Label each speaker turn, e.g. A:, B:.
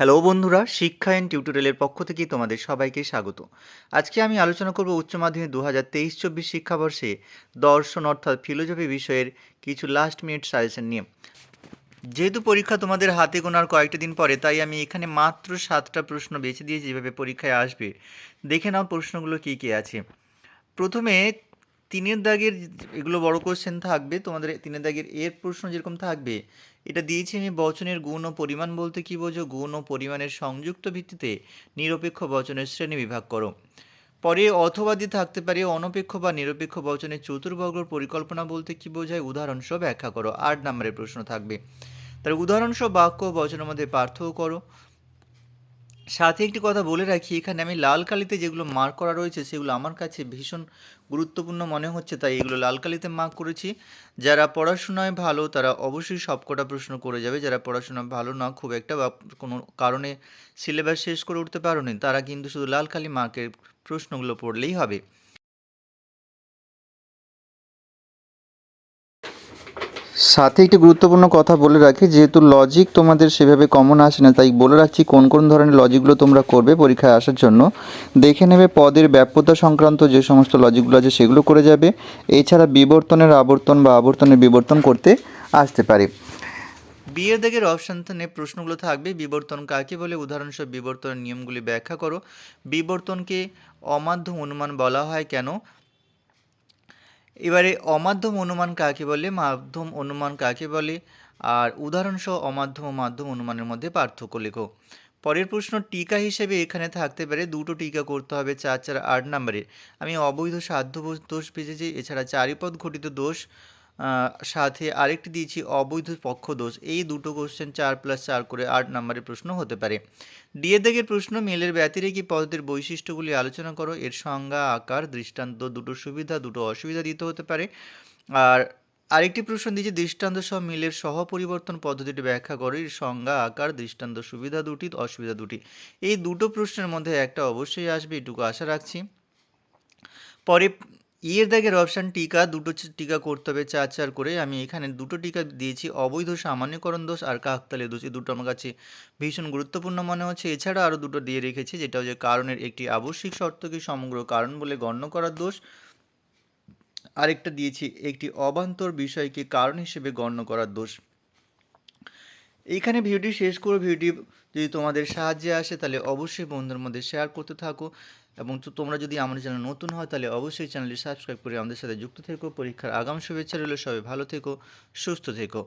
A: Hello বন্ধুরা, শিক্ষা and টিউটোরিয়ালের পক্ষ থেকে তোমাদের সবাইকে স্বাগত। আজকে আমি আলোচনা করব উচ্চ মাধ্যমিক দু হাজার তেইশ চব্বিশ শিক্ষাবর্ষে দর্শন অর্থাৎ ফিলোজফি বিষয়ের কিছু লাস্ট মিনিট সাজেশন নিয়ে। যেহেতু পরীক্ষা তোমাদের হাতে গোনার কয়েকটা দিন পরে, তাই আমি এখানে মাত্র সাতটা প্রশ্ন বেছে দিয়েছি যেভাবে পরীক্ষায় আসবে। দেখে নাও প্রশ্নগুলো কী কী আছে। প্রথমে তিনের দাগের এগুলো বড় কোশ্চেন থাকবে, তোমাদের তিনের দাগের এর প্রশ্ন যেরকম থাকবে, এটা দিয়েছি আমি বচনের গুণ ও পরিমাণ বলতে কী বোঝো? গুণ ও পরিমাণের সংযুক্ত ভিত্তিতে নিরপেক্ষ বচনের শ্রেণি বিভাগ করো। পরে অথবা দিয়ে থাকতে পারে অনপেক্ষ বা নিরপেক্ষ বচনের চতুর্বর্গর পরিকল্পনা বলতে কী বোঝায়? উদাহরণসহ ব্যাখ্যা করো। আট নম্বরের প্রশ্ন থাকবে। তার উদাহরণসহ বাক্য বচনের মধ্যে পার্থক্য করো। সাথে একটি কথা বলে রাখি, এখানে আমি লাল কালিতে যেগুলো মার্ক করা রয়েছে, সেগুলো আমার কাছে ভীষণ গুরুত্বপূর্ণ মনে হচ্ছে, তাই এগুলো লাল কালিতে মার্ক করেছি। যারা পড়াশোনায় ভালো, তারা অবশ্যই সবকটা প্রশ্ন করে যাবে। যারা পড়াশোনা ভালো না, খুব একটা বা কোনো কারণে সিলেবাস শেষ করে উঠতে পারো তারা কিন্তু শুধু লাল কালি মার্কের প্রশ্নগুলো পড়লেই হবে।
B: সাথে একটি গুরুত্বপূর্ণ কথা বলে রাখি, যেহেতু লজিক তোমাদের সেভাবে কমন আসে না, তাই বলে রাখছি কোন কোন ধরনের লজিকগুলো তোমরা করবে পরীক্ষায় আসার জন্য। দেখে নেবে পদের ব্যাপ্যতা সংক্রান্ত যে সমস্ত লজিকগুলো আছে সেগুলো করে যাবে। এছাড়া বিবর্তনের আবর্তন বা আবর্তনের বিবর্তন করতে আসতে পারে।
A: বিয়ের দাগের অপশানে প্রশ্নগুলো থাকবে। বিবর্তন কাকে বলে? উদাহরণস্বরূপ বিবর্তনের নিয়মগুলি ব্যাখ্যা করো। বিবর্তনকে অমাধ্যম অনুমান বলা হয় কেন? এবারে অমাধ্যম অনুমান কাকে বলে? মাধ্যম অনুমান কাকে বলে? আর উদাহরণসহ অমাধ্যম ও মাধ্যম অনুমানের মধ্যে পার্থক্য লেখো। পরের প্রশ্ন, টিকা হিসেবে এখানে থাকতে পারে দুটো টিকা করতে হবে চার চার আট নম্বরে। আমি অবৈধ সাধ্য দোষ পেয়েছি এছাড়া চারিপদ ঘটিত দোষ সাথে আরেকটি দিয়েছি অবৈধ পক্ষ দোষ। এই দুটো কোশ্চেন চার প্লাস চার করে আট নম্বরের প্রশ্ন হতে পারে। ডিএ দাগের প্রশ্ন, মেলের ব্যতিরেকি পদের বৈশিষ্ট্যগুলি আলোচনা করো। এর সংজ্ঞা, আকার, দৃষ্টান্ত, দুটো সুবিধা, দুটো অসুবিধা দিতে হতে পারে। আর আরেকটি প্রশ্ন দিয়েছে, দৃষ্টান্ত সহ মিলের সহ পরিবর্তন পদ্ধতিটি ব্যাখ্যা করো। এর সংজ্ঞা, আকার, দৃষ্টান্ত, সুবিধা দুটি, অসুবিধা দুটি। এই দুটো প্রশ্নের মধ্যে একটা অবশ্যই আসবে, এটুকু আশা রাখছি। পরে ইয়ের দাগের অপশান টিকা, দুটো টিকা করতে হবে, চার চার করে। আমি এখানে দুটো টিকা দিয়েছি, অবৈধ, সামান্যকরণ দোষ আর কাকতালে দোষ। এই দুটো আমার কাছে ভীষণ গুরুত্বপূর্ণ মনে হচ্ছে। এছাড়া আরও দুটো দিয়ে রেখেছি, যেটা হচ্ছে কারণের একটি আবশ্যিক শর্তকে সমগ্র কারণ বলে গণ্য করার দোষ। আরেকটা দিয়েছি, একটি অবান্তর বিষয়কে কারণ হিসেবে গণ্য করার দোষ। এইখানে ভিডিও শেষ করে ভিডিও যদি তোমাদের সাহায্যে আসে, তাহলে অবশ্যই বন্ধুদের মধ্যে শেয়ার করতে থাকো। এবং তোমরা যদি আমাদের চ্যানেল নতুন হয়, তাহলে অবশ্যই চ্যানেলটি সাবস্ক্রাইব করে আমাদের সাথে যুক্ত থেকো। পরীক্ষার আগাম শুভেচ্ছা রইল। সবাই ভালো থেকো, সুস্থ থেকো।